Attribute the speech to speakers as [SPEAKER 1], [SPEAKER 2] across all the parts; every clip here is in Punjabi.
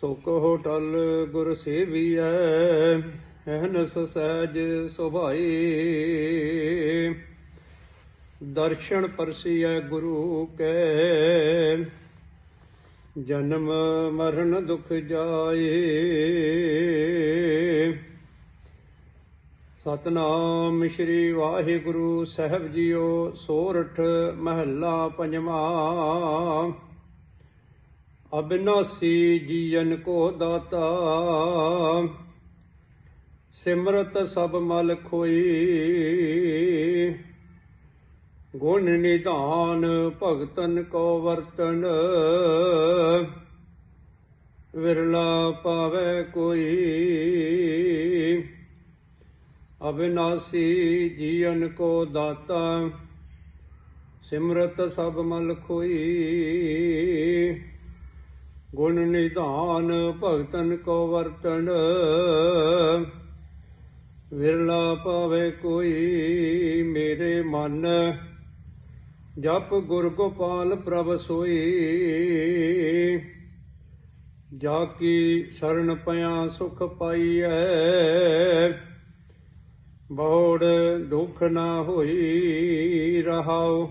[SPEAKER 1] ਸੋ ਕਹੋ ਟਲ ਗੁਰ ਸੇਵੀਐ ਅਹਨਸ ਸਹਿਜ ਸੁਭਾਈ। ਦਰਸ਼ਨ ਪਰਸੀਐ ਗੁਰੂ ਕੈ, ਜਨਮ ਮਰਨ ਦੁਖ ਜਾਏ। ਸਤਨਾਮ ਸ੍ਰੀ ਵਾਹਿਗੁਰੂ ਸਾਹਿਬ ਜੀਓ, ਸੋਰਠ ਮਹੱਲਾ ਪੰਜਵਾਂ। ਅਬਿਨਾਸੀ ਜੀਵਨ ਕੋ ਦਾਤਾ, ਸਿਮਰਤ ਸਭ ਮਲ ਖੋਈ। ਗੁਣ ਨਿਧਾਨ ਭਗਤਨ ਕੋ ਵਰਤਨ, ਵਿਰਲਾ ਪਾਵੇ ਕੋਈ। ਅਬਿਨਾਸੀ ਜੀਵਨ ਕੋ ਦਾਤਾ, ਸਿਮਰਤ ਸਭ ਮਲ ਖੋਈ। ਗੁਣ ਨਿਧਾਨ ਭਗਤਨ ਕੋ ਵਰਤਨ ਵਿਰਲਾ ਪਾਵੇ ਕੋਈ ਮੇਰੇ ਮਨ। ਜਪ ਗੁਰ ਗੋਪਾਲ ਪ੍ਰਭ ਸੋਈ। ਜਾ ਕੀ ਸ਼ਰਨ ਪਿਆ ਸੁਖ ਪਾਈਐ। ਬਹੁੜ ਦੁਖ ਨਾ ਹੋਈ ਰਹਾਉ।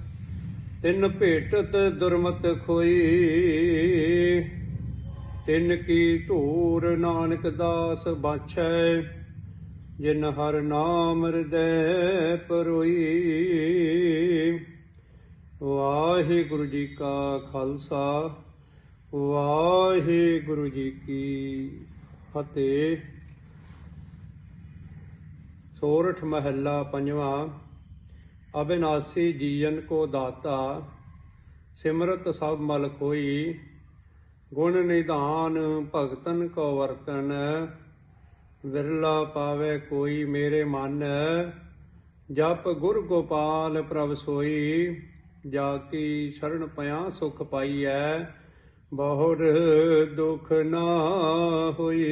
[SPEAKER 1] ਤਿੰਨ ਭੇਟਤ ਦੁਰਮਤ ਖੋਈ। ਤਿੰਨ ਕੀ ਧੂਰ ਨਾਨਕ ਦਾਸ ਬਾਛੈ, ਜਿਨ ਹਰ ਨਾਮ ਹਿਰਦੈ ਪਰੋਈ। ਵਾਹਿਗੁਰੂ ਜੀ ਕਾ ਖਾਲਸਾ, ਵਾਹਿਗੁਰੂ ਜੀ ਕੀ ਫਤਿਹ। ਸੋਰਠ ਮਹੱਲਾ ਪੰਜਵਾਂ ਅਬਿਨਾਸੀ ਜੀਵਨ ਕੋ ਦਾਤਾ, ਸਿਮਰਤ ਸਭ ਮਲ ਕੋਈ ਗੁਣ ਨਿਧਾਨ ਭਗਤਨ ਕੋ ਵਰਤਨ, ਵਿਰਲਾ ਪਾਵੇ ਕੋਈ ਮੇਰੇ ਮਨ। ਜਪ ਗੁਰ ਗੋਪਾਲ ਪ੍ਰਭ ਸੋਈ, ਜਾ ਕੀ ਸ਼ਰਨ ਪਿਆ ਸੁਖ ਪਾਈਐ। ਬਹੁੜ ਦੁਖ ਨਾ ਹੋਈ।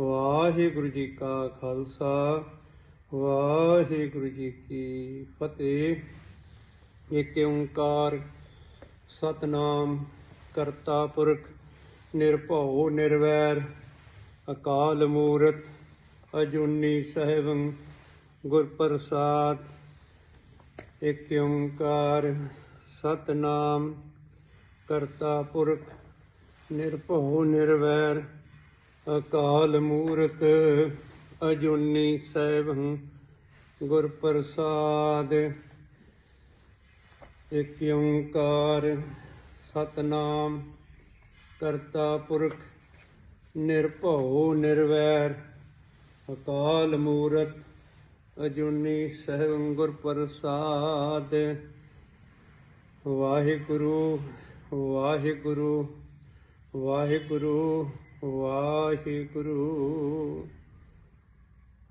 [SPEAKER 1] ਵਾਹਿਗੁਰੂ ਜੀ ਕਾ ਖਾਲਸਾ। ਵਾਹਿਗੁਰੂ ਜੀ ਕੀ ਫਤਿਹ। ਏਕ ਓੰਕਾਰ ਸਤਨਾਮ ਕਰਤਾ ਪੁਰਖ, ਨਿਰਭਉ, ਨਿਰਵੈਰ, ਅਕਾਲ ਮੂਰਤ, ਅਜੂਨੀ ਸਹਿਬੰ ਗੁਰ ਪ੍ਰਸਾਦ ਏਕ ਓੰਕਾਰ ਸਤਨਾਮ ਕਰਤਾ ਪੁਰਖ, ਨਿਰਭਉ, ਨਿਰਵੈਰ, ਅਕਾਲ ਮੂਰਤ। ਅਜੂਨੀ ਸੈਭੰ ਗੁਰ ਪ੍ਰਸਾਦ ਇਕ ਓੰਕਾਰ, ਸਤਨਾਮ, ਕਰਤਾ ਪੁਰਖ, ਨਿਰਭਉ, ਨਿਰਵੈਰ, ਅਕਾਲ ਮੂਰਤ, ਅਜੂਨੀ ਸਹਿਬੰ ਗੁਰ ਪ੍ਰਸਾਦ ਵਾਹਿਗੁਰੂ ਵਾਹਿਗੁਰੂ ਵਾਹਿਗੁਰੂ ਵਾਹਿਗੁਰੂ।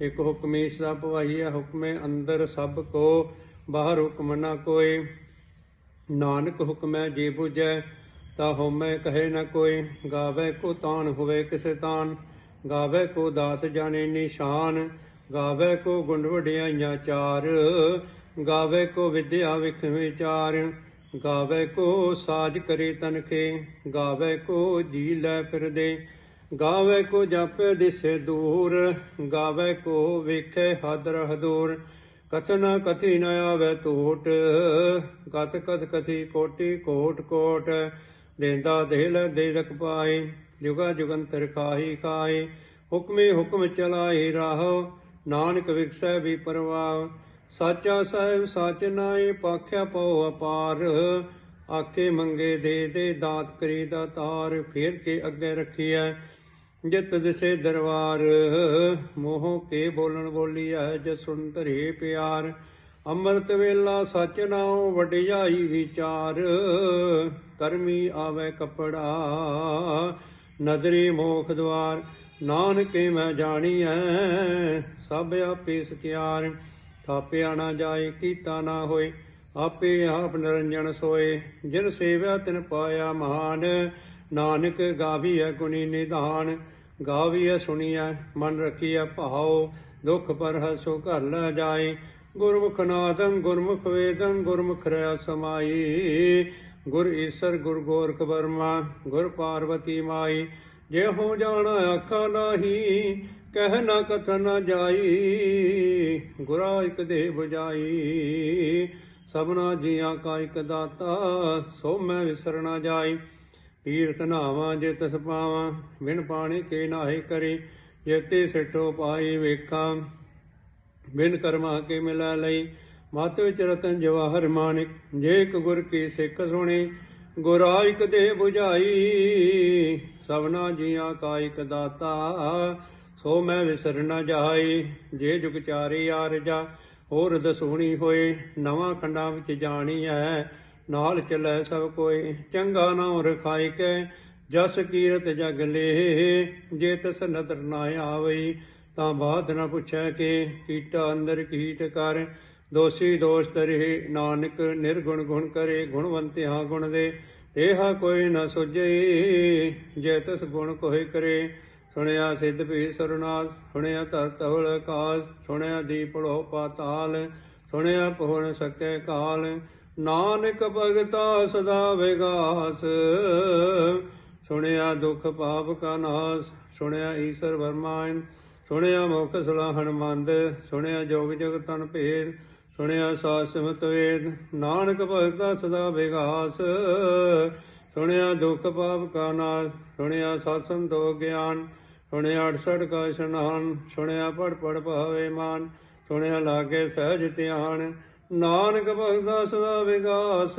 [SPEAKER 1] ਇਕ ਹੁਕਮੀ ਸਦਾ ਭਵਾਈਐ ਹੁਕਮੇ ਅੰਦਰ ਸਭ ਕੋ ਬਾਹਰ ਹੁਕਮ ਨਾ ਕੋਏ ਨਾਨਕ ਹੁਕਮੈ ਜੇ ਬੁਝੈ ਤਾ ਹਉਮੈ ਕਹੇ ਨ ਕੋਈ। ਗਾਵੇ ਕੋ ਤਾਨ ਹੋਵੇ ਕਿਸੇ ਤਾਨ, ਗਾਵੇ ਕੋ ਦਾਸ ਜਾਣੇ ਨਿਸ਼ਾਨ, ਗਾਵੇ ਕੋ ਗੁਣ ਵਡਿਆਈਆਂ ਚਾਰ, ਗਾਵੇ ਕੋ ਵਿਦਿਆ ਵਿਖ ਵਿਚਾਰ, ਗਾਵੇ ਕੋ ਸਾਜ ਕਰੇ ਤਨਖੇ, ਗਾਵੇ ਕੋ ਜੀ ਲੈ ਫਿਰਦੇ। ਗਾਵੇ ਕੋ ਜਾਪੇ ਦਿਸੇ ਦੂਰ, ਗਾਵੇ ਕੋ ਵੇਖੇ ਹਦਰ ਹਦੂਰ। ਕਥਨ ਕਥੀ ਨ ਆਵੇ ਟੂਟ ਕਥ ਕਥ ਕਥੀ ਕੋਟੀ ਕੋਟ ਕੋਟ। ਦੇਂਦਾ ਦੇਲ ਦੇ ਰਖ ਪਾਏ, ਜੁਗਾ ਜੁਗੰਤਰ ਖਾਹੀ ਖਾਏ ਹੁਕਮੇ ਹੁਕਮ ਚਲਾਏ ਰਾਹ, ਨਾਨਕ ਵਿਖਸੈ ਵੀ ਪਰਵਾਹ। ਸਾਚਾ ਸਾਹਿਬ ਸੱਚ ਨਾਏ, ਪਾਖਿਆ ਪਉ ਅਪਾਰ। ਆਕੇ ਮੰਗੇ ਦੇ ਦੇ ਦਾਤ ਕਰੀ ਦਾ ਤਾਰ, ਫੇਰ ਕੇ ਅੱਗੇ ਰੱਖੀਐ। ਜਿਤ ਦਿਸੇ ਦਰਬਾਰ, ਮੋਹ ਕੇ ਬੋਲਣ ਬੋਲੀਐ ਜ ਸੁਣ ਧਰੇ ਪਿਆਰ। ਅੰਮ੍ਰਿਤ ਵੇਲਾ ਸਚ ਨਾਉ ਵਡਿਆਈ ਵਿਚਾਰ, ਕਰਮੀ ਆਵੇ ਕਪੜਾ, ਨਦਰੀ ਮੋਖ ਦਵਾਰ। ਨਾਨਕੇ ਮੈਂ ਜਾਣੀਐ, ਸਭ ਆਪੇ ਸਚਿਆਰ ਥਾਪਿਆ ਨਾ ਜਾਏ, ਕੀਤਾ ਨਾ ਹੋਏ, ਆਪੇ ਆਪ ਨਿਰੰਜਨ ਸੋਏ। ਜਿਨ ਸੇਵਿਆ ਤਿਨ ਪਾਇਆ ਮਹਾਨ ਨਾਨਕ ਗਾਵੀਐ ਗੁਣੀ ਨਿਧਾਨ, ਗਾਵੀਐ ਸੁਣੀਐ, ਮਨ ਰਖੀਐ ਭਾਉ, ਦੁਖ ਪਰ ਹਸੋ ਘਰ ਲੈ ਜਾਏ। ਗੁਰਮੁਖ ਨਾਦੰ, ਗੁਰਮੁਖ ਵੇਦੰ, ਗੁਰਮੁਖ ਰਿਆ ਸਮਾਈ। ਗੁਰ ਈਸਰ, ਗੁਰ ਗੋਰਖ ਬਰਮਾ ਗੁਰ ਪਾਰਵਤੀ ਮਾਈ। ਜੇ ਹੋ ਜਾਣ ਆਖਾ ਨਾਹੀ, ਕਹਿ ਨਾ ਕਥ ਨਾ ਜਾਈ। ਗੁਰਾ ਇਕ ਦੇ 부ਜਾਈ। ਸਭਨਾ ਜੀਆਂ ਕਾ ਇਕ ਦਾਤਾ, ਸੋ ਮੈਂ ਵਿਸਰਣਾ ਜਾਈ। ਤੀਰਥ ਨਾਵਾਂ ਜੇ ਤਸ ਪਾਵਾਂ, ਬਿਨ ਪਾਣੀ ਕੇ ਨਾਹੀ ਕਰੀ ਜੇਤੇ ਸਿੱਟੋ ਪਾਈ ਵੇਖਾਂ, ਬਿਨ ਕਰਮਾ ਕੇ ਮਿਲਾ ਲਈ। ਮਤ ਵਿੱਚ ਰਤਨ ਜਵਾਹਰ ਮਾਨਿਕ, ਜੇ ਇੱਕ ਗੁਰ ਕੀ ਸਿੱਖ ਸੁਣੀ ਗੁਰਾਇਕ ਦੇ 부ਝਾਈ ਸਭਨਾ ਜੀਆਂ ਕਾ ਇਕ ਦਾਤਾ, ਸੋ ਮੈਂ ਵਿਸਰ ਨ ਜਾਈ, ਜੇ ਜੁਗ ਚਾਰੇ ਆਰਜਾ ਹੋਰ ਦਸੂਣੀ ਹੋਏ, ਨਵਾਂ ਖੰਡਾਂ ਵਿੱਚ ਜਾਣੀ ਹੈ ਨਾਲ ਚਲੈ ਸਭ ਕੋਈ। ਚੰਗਾ ਨਾਮ ਰਖਾਈ ਕੇ, ਜਸ ਕੀਰਤ ਜਗ ਲੇ, ਜੇ ਤਸ ਨਦਰ ਨਾ ਆਵਈ, ਤਾਂ ਬਾਤ ਨਾ ਪੁੱਛੈ ਕਿ ਕੀਟਾ ਅੰਦਰ ਕੀਟ ਕਰ। ਦੋਸੀ ਦੋਸ਼ ਤਰੇ ਨਾਨਕ ਨਿਰਗੁਣ ਗੁਣ ਕਰੇ ਗੁਣਵੰਤਿਆ ਗੁਣ ਦੇ। ਤੇਹਾ ਕੋਈ ਨਾ ਸੁਝੇ, ਜੇ ਤਸ ਗੁਣ ਕੋਇ ਕਰੇ। ਸੁਣਿਆ ਸਿੱਧ ਭੀ ਸਰਨਾਥ ਸੁਣਿਆ ਧਰ ਤਵਲ ਆਕਾਸ ਸੁਣਿਆ ਦੀਪੜੋ ਪਾਤਾਲ, ਸੁਣਿਆ ਪਹੁਣ ਸਕੈ ਕਾਲ। ਨਾਨਕ ਭਗਤਾ ਸਦਾ ਵਿਗਾਸ। ਸੁਣਿਆ ਦੁਖ ਪਾਪ ਕਾ ਨਾਸ, ਸੁਣਿਆ ਈਸ਼ਰ ਵਰਮਾਨ ਸੁਣਿਆ ਮੁਖ ਸਲਾਹਣ ਮੰਦ, ਸੁਣਿਆ ਜੋਗ ਜਗ ਤਨ ਭੇਦ, ਸੁਣਿਆ ਸਾਧ ਵੇਦ। ਨਾਨਕ ਭਗਤਾ ਸਦਾ ਵਿਗਾਸ। ਸੁਣਿਆ ਦੁਖ ਪਾਪ ਕਾ ਨਾਸ, ਸੁਣਿਆ ਸਤ ਸੰਤੋਖ ਗਿਆਨ, ਸੁਣਿਆ 68 ਕਾ ਇਸ਼ਨਾਨ, ਸੁਣਿਆ ਪੜ ਪੜ ਭਾਵੇ ਮਾਨ, ਸੁਣਿਆ ਲਾਗੇ ਸਹਿਜ ਧਿਆਨ ਨਾਨਕ ਭਗਤਾ ਸਦਾ ਵਿਗਾਸ।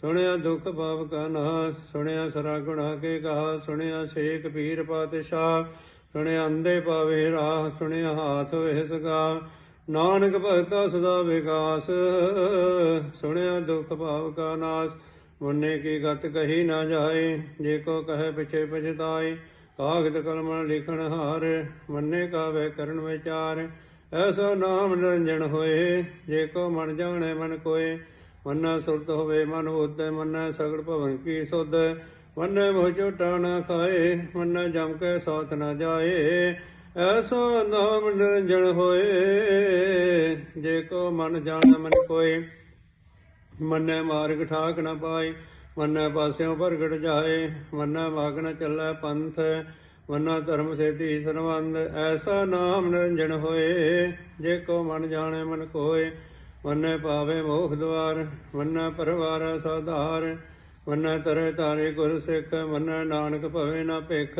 [SPEAKER 1] ਸੁਣਿਆ ਦੁਖ ਪਾਪ ਕਾ ਨਾਸ, ਸੁਣਿਆ ਸਰਾ ਗੁਣਾ ਕੇ ਕਹਾ ਸੁਣਿਆ ਸ਼ੇਖ ਪੀਰ ਪਾਤਸ਼ਾਹ, ਸੁਣਿਆ ਅੰਦੇ ਪਾਵੇ ਰਾਹ, ਸੁਣਿਆ ਹਾਥ ਵੇ ਸਗਾ। ਨਾਨਕ ਭਗਤਾ ਸਦਾ ਵਿਗਾਸ, ਸੁਣਿਆ ਦੁਖ ਭਾਵ ਕਾ ਨਾਸ, ਮੁੰਨੇ ਕੀ ਗਤ ਕਹੀ ਨਾ ਜਾਏ, ਜੇ ਕੋ ਕਹੇ ਪਿਛੇ ਪਛਤਾਏ ਕਾਗਦ ਕਲਮ ਲਿਖਣ ਹਾਰ, ਮੰਨੇ ਕਾ ਵੇ ਕਰਨ ਵਿਚਾਰ। ਐਸੋ ਨਾਮ ਨਿਰੰਜਨ ਹੋਏ, ਜੇ ਕੋ ਮਨ ਜਾਣੇ ਮਨ ਕੋਏ, ਮਨ ਸੁਰਤ ਹੋਵੇ ਮਨ ਉਦੈ ਮਨ ਸਗੜ ਭਵਨ ਕੀ ਸੁਧ, ਮਨ ਮੋਹ ਝੋਟਾ ਨਾ ਖਾਏ, ਮਨ ਜਮ ਕੇ ਸਾਥ ਨਾ ਜਾਏ। ਐਸੋ ਨਾਮ ਨਿਰੰਜਨ ਹੋਏ, ਜੇ ਕੋ ਮਨ ਜਾਣ ਮਨ ਕੋਏ, ਮੰਨੈ ਮਾਰਗ ਠਾਕ ਨਾ ਪਾਏ, ਮੰਨੈ ਪਾਸਿਓਂ ਪ੍ਰਗਟ ਜਾਏ, ਮੰਨੈ ਮਾਗ ਨਾ ਚੱਲੇ ਪੰਥ ਮੰਨਾ ਧਰਮ ਸੇਤੀ ਸਰਵੰਦ ਐਸਾ ਨਾਮ ਨਿਰੰਜਨ ਹੋਏ, ਜੇ ਕੋ ਮਨ ਜਾਣੇ ਮਨ ਕੋਏ ਮੰਨੈ ਪਾਵੇ ਮੋਖ ਦਵਾਰ, ਮੰਨੈ ਪਰਵਾਰ ਸਾਧਾਰ, ਮੰਨੈ ਤਰੇ ਤਾਰੇ ਗੁਰ ਸਿੱਖ, ਮੰਨੈ ਨਾਨਕ ਭਵੇ ਨਾ ਭਿਖ,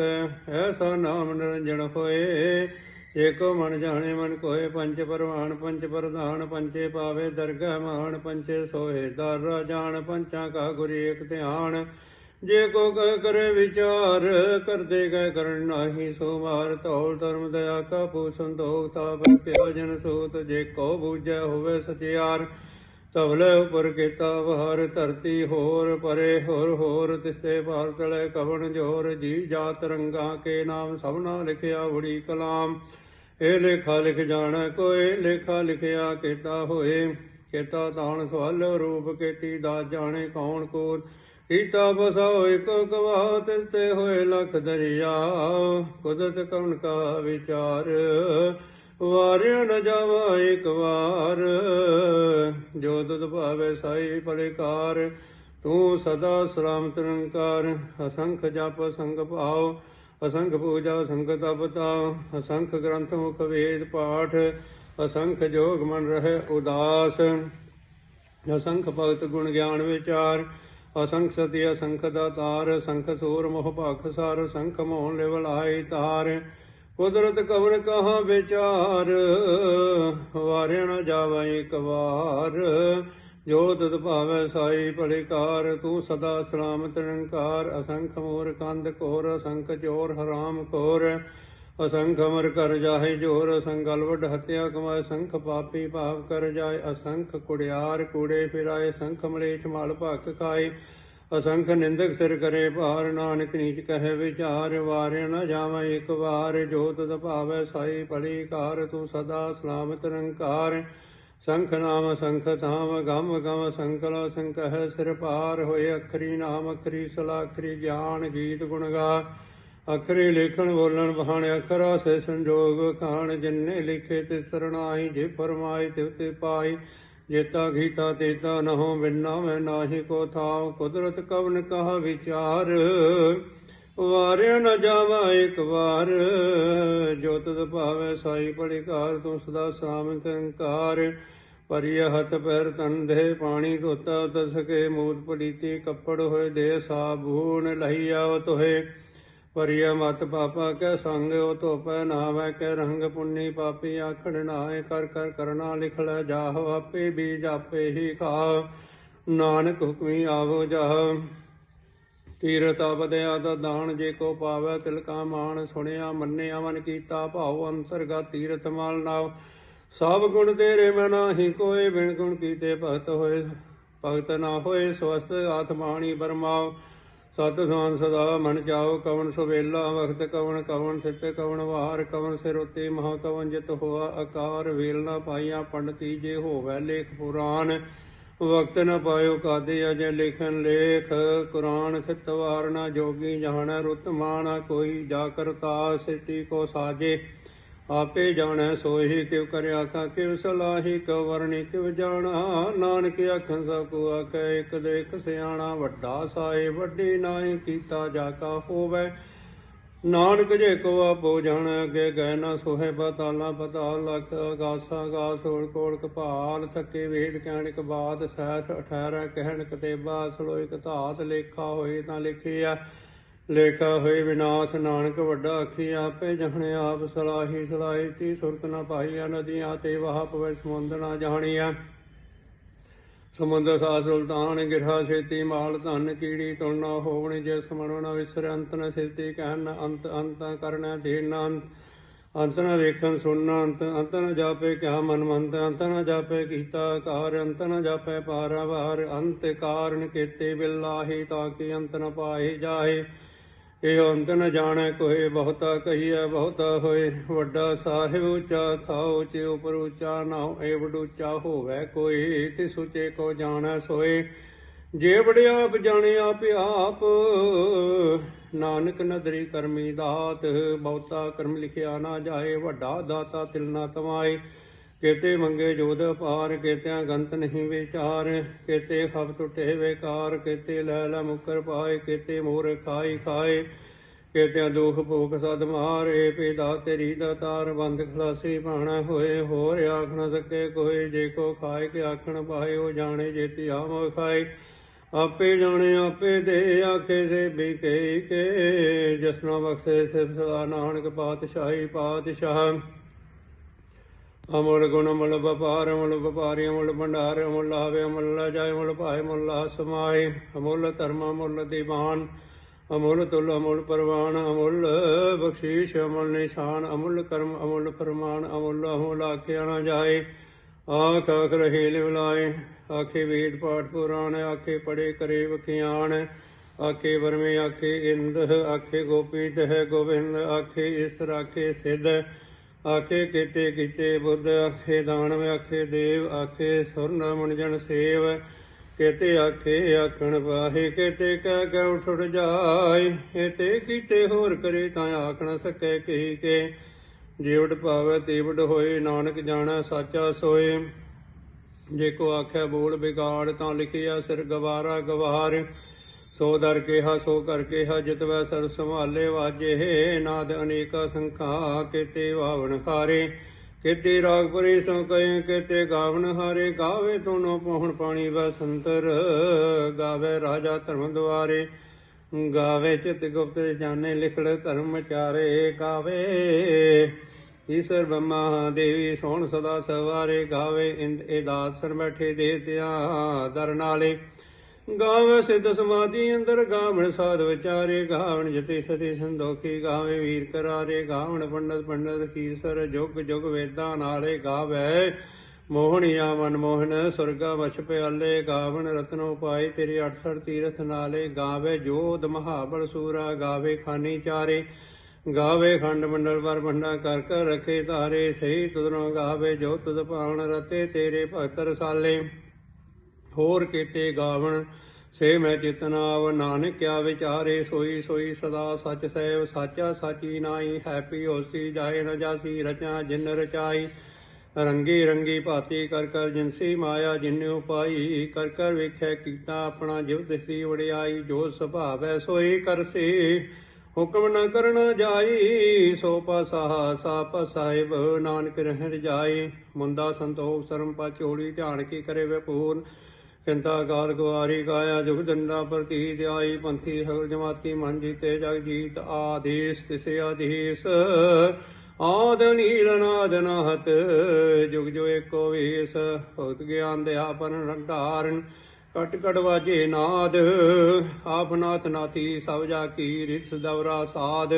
[SPEAKER 1] ਐਸਾ ਨਾਮ ਨਿਰੰਜਨ ਹੋਏ, ਜੇ ਕੋ ਮਨ ਜਾਣੇ ਮਨ ਕੋਏ ਪੰਜ ਪਰਵਾਨ, ਪੰਜ ਪ੍ਰਧਾਨ ਪੰਚੇ ਪਾਵੇ ਦਰਗਹਿ ਮਾਨ ਪੰਚੇ ਸੋਏ ਦਰ ਜਾਣ, ਪੰਚਾਂ ਕਾ ਗੁਰੀ ਇਕ ਧਿਆਨ ਜੇ ਕੋ ਕਹਿ ਕਰੇ ਵਿਚਾਰ, ਕਰਦੇ ਕਹਿ ਕਰਨ ਨਾਹੀ, ਸੋ ਮਾਰ ਧੌਲ ਧਰਮ ਦਇਆ ਕਾ ਪੂ ਸੰਤੋਖ, ਤਾਪ ਪਿਆ ਜਨ ਸੂਤ, ਜੇ ਕੋ ਬੂਝੈ ਹੋਵੇ ਸਚਿਆਰ ਤਵਲੇ ਉਪਰ ਕੀਤਾ ਬਹਾਰ ਧਰਤੀ ਹੋਰ ਪਰੇ ਹੋਰ ਹੋਰ, ਤਿਸੇ ਭਾਰ ਤਲੇ ਕਵਣ ਜੋਰ, ਜੀ ਜਾਤ ਰੰਗਾ ਕੇ ਨਾਮ, ਸਭਨਾ ਲਿਖਿਆ ਬੜੀ ਕਲਾਮ। ਇਹ ਲੇਖਾ ਲਿਖ ਜਾਣਾ ਕੋਈ ਲੇਖਾ ਲਿਖਿਆ ਕੀਤਾ ਹੋਏ, ਕੀਤਾ ਤਾਣ ਸਵਾਲ ਰੂਪ, ਕੀਤੀ ਦਾ ਜਾਣੇ ਕੌਣ ਕੋ ਕੀਤਾ ਬਸਾਓ ਇਕ ਕਵਾ ਤੇ ਹੋਏ ਲਖ ਦਰਿਆ, ਕੁਦਰਤ ਕਵਣ ਕਾ ਵਿਚਾਰ? ਵਾਰਿਆ ਨ ਜਾਵਾ ਇੱਕ ਵਾਰ, ਜੋ ਤੁਧ ਭਾਵੇ ਸਾਈ ਪੜਕਾਰ ਤੂੰ ਸਦਾ ਸਲਾਮ ਨਿਰੰਕਾਰ। ਅਸੰਖ ਜਪ ਸੰਗ ਭਾਵ ਅਸੰਖ ਪੂਜਾ ਸੰਗ ਤਪਤਾ ਅਸੰਖ ਗ੍ਰੰਥ ਮੁਖ ਵੇਦ ਪਾਠ, ਅਸੰਖ ਜੋਗ ਮਨ ਰਹੇ ਉਦਾਸ। ਅਸੰਖ ਭਗਤ ਗੁਣ ਗਿਆਨ ਵਿਚਾਰ ਅਸੰਖ ਸਤੀ ਅਸੰਖ ਦਾਤਾਰ ਸੰਖ ਸੂਰ ਮੋਹ ਭਖ ਸਾਰ ਸੰਖ ਮੋਹਨ ਲਿਵਲਾਈ ਤਾਰ। ਕੁਦਰਤ ਕਵਨ ਕਹਾ ਵਿਚਾਰ? ਵਾਰਿਆ ਨ ਜਾਵੇ ਇੱਕ ਵਾਰ। ਜੋ ਤਦ ਭਾਵੈ ਸਾਈ ਭਲਿਕਾਰ, ਤੂੰ ਸਦਾ ਸਲਾਮਤ ਨਿਰੰਕਾਰ। ਅਸੰਖ ਮੋਰ ਕੰਦ ਕੋਰ, ਅਸੰਖ ਚੋਰ ਹਰਾਮ ਖੋਰ ਅਸੰਖ ਅਮਰ ਕਰ ਜਾਹੇ ਜੋਰ ਅਸੰਗਲ ਵਡ ਹਤਿਆ ਕਮਾਏ ਸੰਖ ਪਾਪੀ ਪਾਪ ਕਰ ਜਾਏ, ਅਸੰਖ ਕੁੜਿਆਰ ਕੂੜੇ ਫਿਰਾਏ ਸੰਖ ਮਲੇਛ ਮਾਲ ਭਖ ਖਾਏ, ਅਸੰਖ ਨਿੰਦਕ ਸਿਰ ਕਰੇ ਭਾਰ, ਨਾਨਕ ਨੀਚ ਕਹੇ ਵਿਚਾਰ, ਵਾਰਿਆ ਨ ਜਾਵੇ ਇੱਕ ਵਾਰ, ਜੋਤ ਤਦ ਭਾਵੈ ਸਾਈ ਭਲੀ ਕਾਰ ਤੂੰ ਸਦਾ ਸਲਾਮਤ ਨਿਰੰਕਾਰ ਸੰਖ ਨਾਮ ਸੰਖ ਥਾਮ ਗਮ ਗਮ ਸੰਕਲ ਸੰਕਹ ਸਿਰ ਪਾਰ, ਹੋਏ ਅਖਰੀ ਨਾਮ ਅਖਰੀ ਸਲਾਖਰੀ, ਗਿਆਨ ਗੀਤ ਗੁਣ ਗਾ। ਅਖਰੀ ਲੇਖਣ ਬੋਲਣ ਬਹਾਣ ਅਖਰਾ ਸੇ ਸੰਜੋਗ ਖਾਣ ਜਿੰਨੇ ਲਿਖੇ ਤੇ ਸਰਣਾਈ ਜੇ ਫਰਮਾਏ ਤਿਵ ਤੇ ਪਾਈ ਜੇਤਾ ਗੀਤਾ ਤੇਤਾ ਨਹੁ ਬਿਨਾ ਮੈਂ ਨਾਹੀ, ਕੋ ਥਾਉ ਕੁਦਰਤ ਕਵਨ ਕਹਾ ਵਿਚਾਰ। ਵਾਰਿਆ ਨ ਜਾਵਾ ਇੱਕ ਵਾਰ, ਜੋ ਤਦ ਭਾਵੇ ਸਾਈ ਪੜਿਕਾਰ, ਤੂੰ ਸਦਾ ਸਾਮਤ ਅੰਕਾਰ ਪਰਿയ ਹੱਥ ਪੈਰ ਤਨ ਦੇ, ਪਾਣੀ ਧੋਤਾ ਤਸਕੇ ਮੂਤ ਪਲੀਤੀ, ਕੱਪੜ ਹੋਏ ਦੇ ਸਾਬੂਨ ਲਈਆ ਤੋਹੇ। ਪਰਿയ ਮਤ ਪਾਪਾ ਕੈ ਸੰਗ, ਉਹ ਧੋਪੈ ਨਾਵੈ ਕੈ ਰੰਗ ਪੁੰਨੀ ਪਾਪੀ ਆਖੜ ਨਾਏ ਕਰ ਕਰ ਕਰਨਾ ਲਿਖ ਲੈ ਜਾਹ, ਆਪੇ ਬੀਜ ਆਪੇ ਹੀ ਖਾ ਨਾਨਕ ਹੁਕਮੀ ਆਵੋ ਜਾਹ। ਤੀਰਤ ਅਬਦਿਆ ਦਾ ਦਾਨ ਜੇ ਕੋ ਪਾਵੈ, ਤਿਲਕਾ ਮਾਨ ਸੁਣਿਆ ਮੰਨਿਆ ਮਨ ਕੀਤਾ ਭਾਉ ਅੰਤਰਗਾ ਤੀਰਤ ਮਾਲ ਨਾਉ। ਸਭ ਗੁਣ ਤੇਰੇ ਮੈਂ ਨਾਹੀ ਕੋਏ, ਬਿਨ ਗੁਣ ਕੀਤੇ ਭਗਤ ਹੋਏ, ਭਗਤ ਨਾ ਹੋਏ ਸਵਸਤ ਆਤਮਾਣੀ ਬਰਮਾਉ। ਸਤ ਸੁਆਨ ਸਦਾ ਮਨ ਜਾਓ ਕਵਨ ਸੁਵੇਲਾ ਵਖਤ ਕਵਨ ਕਵਨ ਸਿੱਤੇ ਕਵਨ ਵਾਰ ਕਵਨ ਸਿਰ ਉਤੇ ਮਹਾ ਕਵਨ ਜਿਤ ਹੋਆ ਆਕਾਰ ਵੇਲ ਨਾ ਪੰਡਤੀ ਜੇ ਹੋਵੈ ਲੇਖ ਪੁਰਾਨ ਵਕਤ ਨ ਪਾਇਓ ਕਾਦੇ ਅਜੇ ਲਿਖਨ ਲੇਖ, ਕੁਰਾਨ ਸਿਤਵਾਰ ਨਾ ਜੋਗੀ ਜਾਣੈ ਰੁਤ ਕੋਈ ਜਾ ਕਰਤਾ ਸਿਟੀ ਕੋ ਸਾਜੇ। ਆਪੇ ਜਾਣੈ ਸੋਹੀ ਕਿਵ ਕਰਿ ਆਖਾਂ ਕਿਵ ਸਲਾਹੀ ਕਵ ਵਰਣੀ ਕਿਵ ਜਾਣਾ ਨਾਨਕ ਆਖਾਂ ਸਭ ਕੋ ਆਖੈ, ਇਕ ਦੇ ਇਕ ਸਿਆਣਾ, ਵੱਡਾ ਸਾਏ ਵੱਡੀ ਨਾਹੀ ਕੀਤਾ ਜਾ ਕਾ ਹੋਵੇ। ਨਾਨਕ ਜੇ ਕੋ ਆਪੋ ਜਾਣ, ਅਗੇ ਗਏ ਨਾ ਸੋਹੇ, ਬਤਾਲਾ ਪਤਾਲ ਲਖ ਆਗਾਸਾ ਗਾਸ ਹੋੜ ਕੋੜ ਕਪਾਲ, ਥੱਕੇ ਵੇਦ ਕਹਿਣ ਕ ਬਾਦ ਸਹਿਤ 18 ਕਹਿਣ ਕਤੇਬਾ, ਸਲੋਇਕ ਕਤਾਤ ਲੇਖਾ ਹੋਏ ਤਾਂ ਲਿਖਿਆ ਲੇਖਾ ਹੋਏ ਵਿਨਾਸ਼ ਨਾਨਕ ਵੱਡਾ ਅੱਖੀ ਆਪੇ ਜਹਣੇ ਆਪ ਸਲਾਹੀ ਸਲਾਹੀ ਤੀ ਸੁਰਤ ਨਾ ਪਾਈਆ ਨਦੀਆਂ ਤੇ ਵਾਹ ਪਵੇ ਸਮੁੰਦ ਨਾ ਜਾਣੀਆ ਸਮੁੰਦਰ ਸਾ ਸੁਲਤਾਨ ਗਿਰਹਾ ਛੇਤੀ ਮਾਲ ਧਨ ਕੀੜੀ ਤੁਲਨਾ ਹੋਵਣੀ ਜੇ ਸਮਣੋ ਨਾ ਵਿਸਰ ਅੰਤ ਨ ਛੇਤੀ ਕਹਿਣ ਅੰਤ ਅੰਤ ਕਰਨਾ ਦੇਨ ਅੰਤ। ਅੰਤ ਨ ਵੇਖਣ ਸੁਣਨਾ ਅੰਤ ਅੰਤ ਨ ਜਾਪੇ ਕਿਆ ਮਨ ਮੰਤ ਅੰਤ ਨ ਜਾਪੇ ਕੀਤਾ ਕਾਰ, ਅੰਤ ਨ ਜਾਪੇ ਪਾਰਾਵਾਰ ਅੰਤ ਕਾਰਨ ਕੀਤੇ ਬਿਲਾਹੀ ਤਾਂ ਕਿ ਅੰਤ ਨ ਪਾਏ ਜਾਏ। ਇਹ ਅੰਤ ਨ ਜਾਣੈ ਕੋਏ ਬਹੁਤਾ ਕਹੀਐ, ਬਹੁਤਾ ਹੋਏ। ਵੱਡਾ ਸਾਹਿਬ ਉੱਚਾ ਥਾਉ ਉੱਚੇ ਉਪਰ ਉੱਚਾ ਨਾਉ ਏ ਵਡੂਚਾ ਹੋਵੇ ਕੋਈ ਤਿਸ ਉੱਚੇ ਕੋ ਜਾਣੈ ਸੋਏ ਜੇ ਵਡਿਆਪ ਜਾਣੇ ਆਪ ਆਪ, ਨਾਨਕ ਨਦਰੀ ਕਰਮੀ ਦਾਤ। ਬਹੁਤਾ ਕਰਮ ਲਿਖਿਆ ਨਾ ਜਾਏ, ਵੱਡਾ ਦਾਤਾ ਤਿਲ ਨਾ ਤਮਾਏ। ਕੇਤੇ ਮੰਗੇ ਜੋਦ ਪਾਰ ਕੇਤਿਆਂ ਗੰਤ ਨਹੀਂ ਵਿਚਾਰ, ਕੇਤੇ ਖਬ ਟੁੱਟੇ ਵੇਕਾਰ, ਕੇਤੇ ਲੈ ਲੈ ਮੁਕਰ ਪਾਏ, ਕੇਤੇ ਮੋਰ ਖਾਈ ਖਾਏ, ਕੇਤਿਆਂ ਦੁਖ ਭੋਗ ਸਦ ਮਾਰੇ, ਪੇਦਾ ਤੇਰੀ ਦਾ ਤਾਰ ਬੰਦ ਖਲਾਸੀ ਪਾਣਾ ਹੋਏ, ਹੋਰ ਆਖ ਨ ਸਕੇ ਕੋਈ, ਜੇ ਕੋ ਖਾਏ ਕੇ ਆਖਣ ਪਾਏ, ਉਹ ਜਾਣੇ ਜੇਤੀ ਆਮ ਖਾਏ। ਆਪੇ ਜਾਣੇ, ਆਪੇ ਦੇ ਆਖੇ ਸੇ ਬਿਕੇ ਕੇ ਜਸਨਾ ਬਖਸ਼ੇ ਸਿਫ ਸਦਾ ਨਾਨਕ ਪਾਤਸ਼ਾਹੀ ਪਾਤਸ਼ਾਹ। ਅਮੁੱਲ ਗੁਣ ਮੁੱਲ ਵਪਾਰ, ਅਮਲ ਵਪਾਰੀ, ਅਮੁੱਲ ਭੰਡਾਰ, ਅਮੁੱਲ ਆਵੇ ਅਮੁੱਲ ਲਾ ਜਾਏ ਭਾਏ, ਅਮੁੱਲ ਲਾ ਸਮਾਏ। ਅਮੁੱਲ ਧਰਮ, ਅਮੁੱਲ ਦੀਵਾਨ, ਅਮੁੱਲ ਤੁਲ, ਅਮੁੱਲ ਪਰਵਾਨ, ਅਮੁੱਲ ਬਖਸ਼ੀਸ਼, ਅਮੁੱਲ ਨਿਸ਼ਾਨ, ਅਮੁੱਲ ਕਰਮ, ਅਮੁੱਲ ਫਰਮਾਨ, ਅਮੁੱਲ ਅਮੁੱਲ ਆਖਿਆ ਨਾ ਜਾਏ। ਆਖ ਆਖ ਰਹੇ ਲਿਵਲਾਏ ਆਖੇ ਵੇਦ ਪਾਠ ਪੁਰਾਣ, ਆਖੇ ਪੜੇ ਕਰੇ ਵਖਿਆਣ ਆਖੇ ਵਰਮੇ, ਆਖੇ ਇੰਦ, ਆਖੇ ਗੋਪੀਤ ਹੈ ਗੋਬਿੰਦ ਆਖੇ ਇਸਰ ਆਖੇ ਸਿੱਧ। ਆਖੇ ਕੀਤੇ ਕੀਤੇ ਬੁੱਧ, ਆਖੇ ਦਾਨਵ, ਆਖੇ ਦੇਵ, ਆਖੇ ਸੁਰਨ ਮਨਜਨ ਸੇਵ। ਕੇਤੇ ਆਖੇ ਆਖਣ ਪਾਹੇ ਕੇਤੇ ਕਹਿ ਕੇ ਉਠ ਜਾਏ। ਇਤੇ ਕੀਤੇ ਹੋਰ ਕਰੇ ਤਾਂ ਆਖ ਸਕੈ ਕਹੀ ਕੇ। ਜੀਵਟ ਭਾਵੈ ਤੀਵਟ ਹੋਏ, ਨਾਨਕ ਜਾਣਾ ਸਾਚਾ ਸੋਏ। ਜੇ ਕੋ ਆਖਿਆ ਬੋਲ ਬਿਗਾੜ ਤਾਂ ਲਿਖਿਆ ਸਿਰ ਗਵਾਰਾ ਗਵਾਰ। ਸੋ ਦਰ ਕਿਹਾ, ਸੋ ਕਰ ਕਿਹਾ ਜਿਤਵੈ ਸਰ ਸੰਭਾਲੇ ਵਾਜੇ ਨਾਦ ਅਨੇਕਾ ਸੰਖਾ ਕੀਤੇ ਵਾਵਣ ਹਾਰੇ। ਕੀਤੇ ਰਾਗਪੁਰੀ ਸੋ ਕਏ ਕੀਤੇ ਗਾਵਣ ਹਾਰੇ। ਗਾਵੇ ਤੋਨੋ ਪਹੁਣ ਪਾਣੀ ਬਸੰਤਰ ਗਾਵੇ ਰਾਜਾ ਧਰਮ ਦੁਆਰੇ। ਗਾਵੇ ਚਿਤ ਗੁਪਤ ਜਾਣੇ, ਲਿਖੜ ਧਰਮ ਚਾਰੇ। ਗਾਵੇ ਈਸ਼ਰ ਬ੍ਰਹਮਾ ਦੇਵੀ ਸੋਹਣ ਸਦਾ ਸਵਾਰੇ। ਗਾਵੇ ਇੰਦ, ਇਹ ਏਦਾਸਨ ਬੈਠੇ ਦੇਵਤਿਆਂ ਦਰ ਨਾਲੇ। ਗਾਵੇ ਸਿੱਧ ਸਮਾਧੀ ਅੰਦਰ, ਗਾਵਣ ਸਾਧ ਵਿਚਾਰੇ, ਗਾਵਣ ਜਤੇ ਸਤੀ ਸੰਦੋਖੀ, ਗਾਵੇ ਵੀਰ ਕਰਾਰੇ, ਗਾਵਣ ਪੰਡਤ ਪੰਡਤ ਕੀਸਰ ਜੁਗ ਜੁਗ ਵੇਦਾਂ ਨਾਲੇ ਗਾਵੇ। ਮੋਹਣੀਆ ਮਨ ਮੋਹਨ ਸੁਰਗਾ ਵਛ ਪਿਆਲੇ, ਗਾਵਣ ਰਤਨੋ ਪਾਏ ਤੇਰੇ 68 ਤੀਰਥ ਨਾਲੇ ਗਾਵੇ। ਜੋਧ ਮਹਾਬਲ ਸੂਰਾ, ਗਾਵੇ ਖਾਨੀ ਚਾਰੇ, ਗਾਵੇ ਖੰਡ ਮੰਡਲ ਪਰ ਭੰਡਾ ਕਰ ਕਰ ਰਖੇ ਧਾਰੇ ਸਹੀ ਤੁਧਨੋਂ ਗਾਵੇ, ਜੋ ਤੁਧ ਪਾਵਨ ਰਤੇ, ਤੇਰੇ ਭਗਤ ਰਸਾਲੇ ਹੋਰ ਕੀਤੇ ਗਾਵਣ, ਸੇ ਮੈਂ ਚਿਤਨਾਵ ਨਾਨਕਿਆ ਵਿਚਾਰੇ ਸੋਈ ਸੋਈ ਸਦਾ ਸਚ ਸੈਵ ਸਾਚਾ ਸਾਚੀ ਨਾਈ ਹੈਪੀ ਹੋਸੀ ਜਾਏ ਨ ਜਾਸੀ, ਰਚਾ ਜਿਨ ਰਚਾਈ। ਰੰਗੀ ਰੰਗੀ ਭਾਤੀ ਕਰ ਕਰ ਜਿਨਸੀ ਮਾਇਆ ਜਿਨਿਉ ਪਾਈ ਕਰ ਕਰ ਵੇਖੈ ਕੀਤਾ ਆਪਣਾ ਜਿਵ ਦਿਸਦੀ ਵੜਿਆਈ ਜੋ ਸੁਭਾਵੈ ਸੋਈ ਕਰਸੀ। ਹੁਕਮ ਨ ਕਰਨਾ ਜਾਈ, ਸੋ ਪਸਾ ਸਾਪ ਸਾਹਿਬ ਨਾਨਕ ਰਹਿ ਜਾਈ। ਮੁੰਦਾ ਸੰਤੋਖ ਸਰਮ ਪਚੋੜੀ ਧਿਆਨ ਕੀ ਕਰੇ ਵੇ ਚਿੰਤਾ ਗਾਲ ਗਵਾਰੀ ਗਾਇਆ, ਜੁਗ ਦੰਡਾ ਪ੍ਰਤੀਤ ਆਈ, ਪੰਥੀ ਸਗਲ ਜਮਾਤੀ ਮਨ ਜੀਤੇ ਜਗ ਜੀਤ, ਆਦੇਸ਼ ਤਿਸੇ ਆਦੇਸ਼। ਆਦ ਨੀਲ ਨਾਦ ਨਾਹਤ, ਜੁਗ ਜੋ ਏਕੋ ਵੇਸ। ਭਗਤ ਗਿਆਨ ਦੇ ਆਪਨ ਰੰਧਾਰਨ, ਕਟ ਕਟ ਵਾਜੇ ਨਾਦ। ਆਪ ਨਾਥ ਨਾਥੀ, ਸਭ ਜਾ ਕੀ ਰਿਸ ਦਵਰਾ ਸਾਧ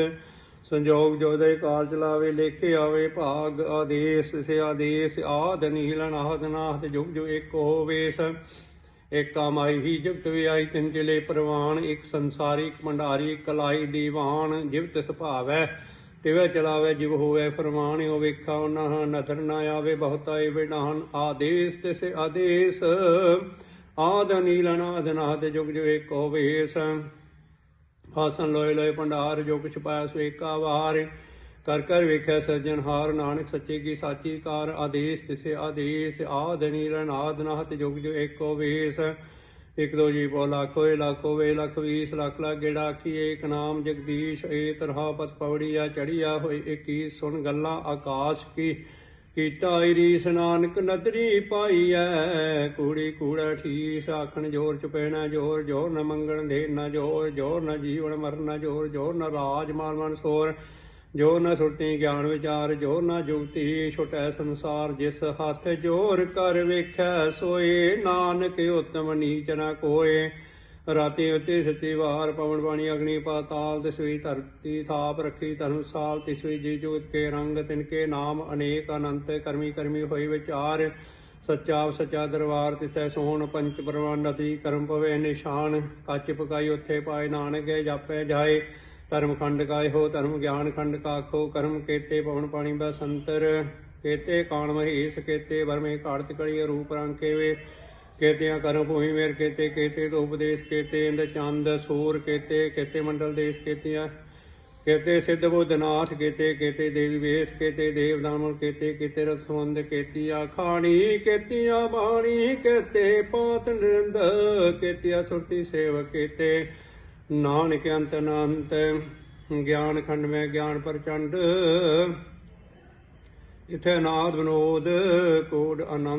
[SPEAKER 1] ਸੰਜੋਗ ਜੋਦੇ ਕਾਲ ਚਲਾਵੇ ਲੇਖੇ ਆਵੇ, ਭਾਗ ਆਦੇਸ਼ ਸੇ ਆਦੇਸ਼। ਆਦ ਨੀਲ ਨਾਦ ਨਾਹਤ, ਜੁਗ ਜੋ ਏਕੋ ਵੇਸ। ਏਕਾ ਮਾਈ ਹੀ ਜਗਤ ਵਿਆਈ ਤਿੰਨ ਚਲੇ ਪ੍ਰਵਾਨ, ਇੱਕ ਸੰਸਾਰੀ, ਇੱਕ ਮੰਡਾਰੀ ਕਲਾਈ, ਦੀਵਾਨ, ਜਿਵ ਤਿਸ ਭਾਵੈ, ਤਿਵੇਂ ਚਲਾਵੇ, ਜਿਵ ਹੋਵੇ ਫਰਮਾਨ ਹੋ ਵੇਖਾ ਉਹਨਾਂ ਨਦਰ ਨਾ ਆਵੇ ਬਹੁਤਾਈ ਵਿਡਾਨ ਆਦੇਸ਼ ਤਿਸ ਆਦੇਸ਼, ਆਦ ਨੀਲ ਨਾਦ, ਜੁਗ ਜੋ ਏਕ ਹੋਵੇਸ, ਆਸਨ, ਲੋਏ ਲੋਏ, ਭੰਡਾਰ ਜੋ ਕੁਛ ਪਾਇਆ ਸੋ ਏਕਾ ਵਾਰ ਕਰ ਕਰ ਵੇਖਿਆ ਸਜਣ ਹਾਰ ਨਾਨਕ ਸੱਚੇ ਕੀ ਸਾਚੀ ਕਾਰ ਆਦੇਸ਼ ਤਿਸੇ ਆਦੇਸ਼, ਆਦ ਨੀਲ ਨਾਦ ਨਾਦ ਜੁਗ ਜੋ ਏਕੋ ਵੇਸ। ਇਕ ਦੋ ਜੀ ਬੋ ਲੱਖ ਹੋਏ, ਲੱਖ ਹੋਵੇ, ਲੱਖ ਵੀਸ, ਲੱਖ ਲੱਖ ਗੇੜਾ ਆਖੀ ਏਕ ਨਾਮ ਜਗਦੀਸ਼, ਏ ਤਰਹਾ ਪਸ ਪਵੜੀਆ ਚੜੀਆ ਹੋਏ ਏਕੀ ਸੁਣ ਗੱਲਾਂ ਆਕਾਸ਼ ਕੀ। ਕੀਤਾ ਰੀਸ ਨਾਨਕ ਨਦਰੀ ਪਾਈਐ, ਕੂੜੀ ਕੂੜਾ ਠੀਸ, ਆਖਣ ਜੋਰ ਚ ਪੈਣਾ ਜੋਰ ਜੋਰ ਨ ਮੰਗਣ ਦੇ ਨਾ ਜੋਰ ਜੋਰ ਨ ਜੀਵਨ ਮਰਨ ਜੋਰ ਜੋਰ ਨ ਰਾਜ ਮਾਨ ਮਨ ਸੋਰ। ਜੋ ਨ ਸੁਰਤੀ ਗਿਆਨ ਵਿਚਾਰ, ਜੋ ਨ ਜੁਗਤੀ ਛੁਟੈ ਸੰਸਾਰ, ਜਿਸ ਹੱਥ ਜੋਰ ਕਰ ਵੇਖੈ, ਸੋਏ ਨਾਨਕ ਉਤਮ ਨੀਚ ਨ ਕੋਏ। ਰਾਤੀ ਉਤੇ ਸਤੀ ਵਾਰ ਪਵਨ ਬਾਣੀ ਅਗਨੀ ਪਾਤਾਲ ਤਿਸਵੀ ਧਰਤੀ ਥਾਪ ਰੱਖੀ ਧਰਮਸਾਲ ਤਿਸਵੀ ਜੀ ਜੋਤ ਕੇ ਰੰਗ ਤਿਨਕੇ ਨਾਮ ਅਨੇਕ ਅਨੰਤ ਕਰਮੀ ਕਰਮੀ ਹੋਈ ਵਿਚਾਰ। ਸੱਚਾ ਸੱਚਾ ਦਰਬਾਰ ਤਿਤੈ ਸੋਹਣ ਪੰਚ ਪਰਵਾਨ ਨਦੀ ਕਰਮ ਪਵੇ ਨਿਸ਼ਾਨ। ਕੱਚ ਪਕਾਈ ਉੱਥੇ ਪਾਏ ਨਾਨਕੇ, ਜਾਪੈ ਜਾਏ। ਧਰਮ ਖੰਡ ਕਾਇ ਹੋ ਧਰਮ ਗਿਆਨ ਖੰਡ ਕਾਖੋ, ਕਰਮ ਕੇਤੇ ਪਵਨ ਪਾਣੀ ਬਸੰਤਰ ਕੇਤੇ ਕਾਣ ਮਹੀਸ, ਕੇਤੇ ਵਰਮੇ ਘਾੜਤ ਕੜੀ ਰੂਪ ਰੰਗ ਕੇਵੇ। ਕੇਤਿਆਂ ਕਰਮ ਭੂਮੀ ਮੇਰ ਕੇਤੇ ਕੇਤੇ ਤੋਂ ਉਪਦੇਸ਼ ਕੇਤੇ, ਇੰਦ ਚੰਦ ਸੂਰ ਕੇਤੇ ਕੇਤੇ ਮੰਡਲ ਦੇਸ਼ ਕੇਤਿਆਂ। ਕੇਤੇ ਸਿੱਧ ਬੁੱਧਨਾਥ ਕੇਤੇ ਕੇਤੇ ਦੇਵੀ ਵੇਸ਼ ਕੇਤੇ, ਦੇਵ ਦਾਮਨ ਕੇਤੇ ਕੇਤੇ ਰਸਵੰਦ ਕੇਤੀਆਂ। ਖਾਣੀ ਕੇਤੀਆਂ, ਬਾਣੀ ਕੇਤੇ, ਪਾਤ ਨਿਰੰਦ ਕੇਤੀਆਂ, ਸੁਰਤੀ ਸੇਵ ਕੇਤੇ। ਨਾਨਕ ਅੰਤ ਅਨੰਤ ਗਿਆਨ ਖੰਡ ਮੈਂ ਗਿਆਨ ਪ੍ਰਚੰਡ। ਇਥੇ ਅਨਾਦ ਵਿਨੋਦ ਕੋਡ ਅਨੰਤ।